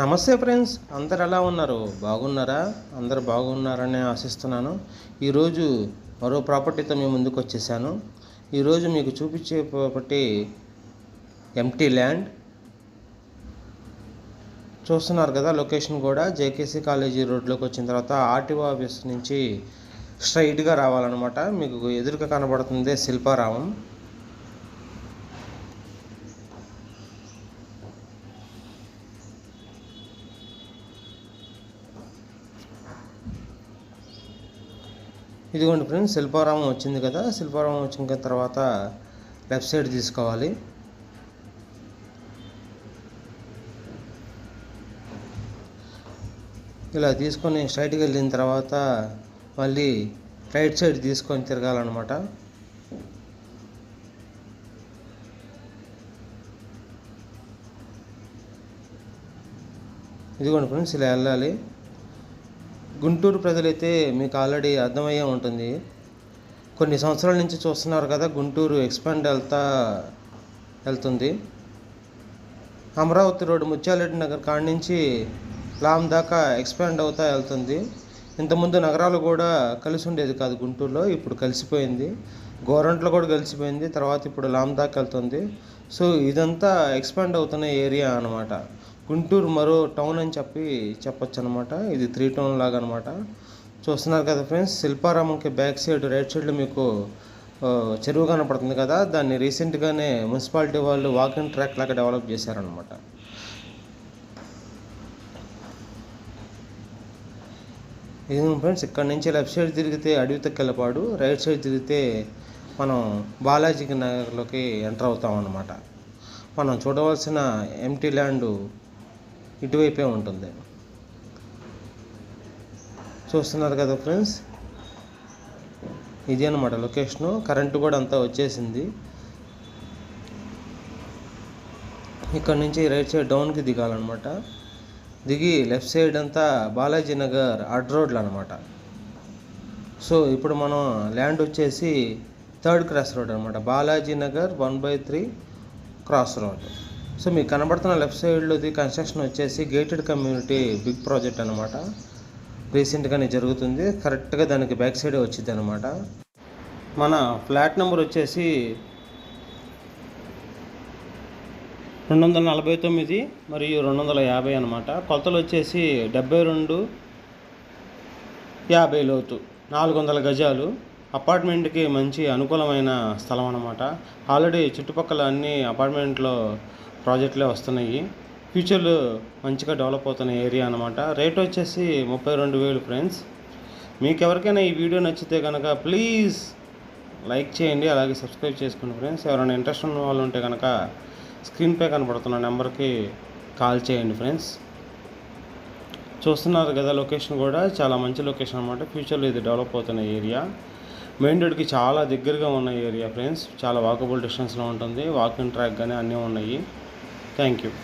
నమస్తే ఫ్రెండ్స్. అందరు ఎలా ఉన్నారు? బాగున్నారా? అందరు బాగున్నారని ఆశిస్తున్నాను. ఈరోజు మరో ప్రాపర్టీతో మేము ముందుకు వచ్చేసాను. ఈరోజు మీకు చూపించే ప్రాపర్టీ ఎంటీ ల్యాండ్. చూస్తున్నారు కదా లొకేషన్ కూడా. జేకేసీ కాలేజీ రోడ్లోకి వచ్చిన తర్వాత ఆర్టీఓ ఆఫీస్ నుంచి స్ట్రైట్గా రావాలన్నమాట. మీకు ఎదురుగా కనబడుతుంది శిల్పారామం. ఇదిగోండి ఫ్రెండ్స్ శిల్పారామం వచ్చింది కదా శిల్పారామం వచ్చిన తర్వాత లెఫ్ట్ సైడ్ తీసుకోవాలి. ఇలా తీసుకొని స్ట్రైట్కి వెళ్ళిన తర్వాత మళ్ళీ రైట్ సైడ్ తీసుకొని తిరగాలన్నమాట. ఇదిగోండి ఫ్రెండ్స్ ఇలా వెళ్ళాలి. గుంటూరు ప్రజలైతే మీకు ఆల్రెడీ అర్థమయ్యే ఉంటుంది. కొన్ని సంవత్సరాల నుంచి చూస్తున్నారు కదా గుంటూరు ఎక్స్పాండ్ వెళ్తా వెళ్తుంది. అమరావతి రోడ్డు ముత్యాలరెడ్డి నగర్ కాడ నుంచి లామ్ దాకా ఎక్స్పాండ్ అవుతా వెళ్తుంది. ఇంతకుముందు నగరాలు కూడా కలిసి ఉండేది కాదు గుంటూరులో ఇప్పుడు కలిసిపోయింది. గోరంట్లో కూడా కలిసిపోయింది తర్వాత ఇప్పుడు లామ్ దాకా వెళ్తుంది. సో ఇదంతా ఎక్స్పాండ్ అవుతున్న ఏరియా అనమాట గుంటూరు మరో టౌన్ అని చెప్పి చెప్పొచ్చు అనమాట ఇది త్రీ టౌన్ లాగా అనమాట చూస్తున్నారు కదా ఫ్రెండ్స్ శిల్పారామంకి బ్యాక్ సైడ్ రైట్ సైడ్లో మీకు చెరువు కనపడుతుంది కదా దాన్ని రీసెంట్గానే మున్సిపాలిటీ వాళ్ళు వాకింగ్ ట్రాక్ లాగా డెవలప్ చేశారనమాట. ఇది ఫ్రెండ్స్ ఇక్కడ నుంచి లెఫ్ట్ సైడ్ తిరిగితే అడవి తక్కెళ్ళపాడు రైట్ సైడ్ తిరిగితే మనం బాలాజీ నగర్లోకి ఎంటర్ అవుతాం అన్నమాట మనం చూడవలసిన ఎంటీ ల్యాండ్ ఇటువైపే ఉంటుంది చూస్తున్నారు కదా ఫ్రెండ్స్? ఇది అనమాట లొకేషను. కరెంటు కూడా అంతా వచ్చేసింది. ఇక్కడ నుంచి రైట్ సైడ్ డౌన్కి దిగాలన్నమాట. దిగి లెఫ్ట్ సైడ్ అంతా బాలాజీ నగర్ అడ్ రోడ్లు అనమాట సో ఇప్పుడు మనం ల్యాండ్ వచ్చేసి థర్డ్ క్రాస్ రోడ్ అనమాట Balaji Nagar one by three cross road. So మీకు కనబడుతున్న లెఫ్ట్ సైడ్లోది కన్స్ట్రక్షన్ వచ్చేసి గేటెడ్ కమ్యూనిటీ బిగ్ ప్రాజెక్ట్ అనమాట రీసెంట్గానే జరుగుతుంది. కరెక్ట్గా దానికి బ్యాక్ సైడే వచ్చింది అనమాట మన ఫ్లాట్ నెంబర్ వచ్చేసి రెండు వందల నలభై తొమ్మిది మరియు రెండు వందల యాభై అనమాట కొలతలు వచ్చేసి డెబ్బై రెండు యాభై లోతు నాలుగు వందల గజాలు. అపార్ట్మెంట్కి మంచి అనుకూలమైన స్థలం అనమాట ఆల్రెడీ చుట్టుపక్కల అన్ని అపార్ట్మెంట్లో ప్రాజెక్టులే వస్తున్నాయి. ఫ్యూచర్లో మంచిగా డెవలప్ అవుతున్న ఏరియా అనమాట రేట్ వచ్చేసి ముప్పై రెండు వేలు ఫ్రెండ్స్ మీకు ఎవరికైనా ఈ వీడియో నచ్చితే కనుక ప్లీజ్ లైక్ చేయండి అలాగే సబ్స్క్రైబ్ చేసుకోండి ఫ్రెండ్స్ ఎవరైనా ఇంట్రెస్ట్ ఉన్న వాళ్ళు ఉంటే కనుక స్క్రీన్పై కనబడుతున్న నెంబర్కి కాల్ చేయండి ఫ్రెండ్స్ చూస్తున్నారు కదా లొకేషన్ కూడా చాలా మంచి లొకేషన్ అనమాట ఫ్యూచర్లో ఇది డెవలప్ అవుతున్న ఏరియా మెయిన్ రోడ్కి చాలా దగ్గరగా ఉన్న ఏరియా ఫ్రెండ్స్. చాలా వాకబుల్ డిస్టెన్స్లో ఉంటుంది. వాకింగ్ ట్రాక్ కానీ అన్నీ ఉన్నాయి. Thank you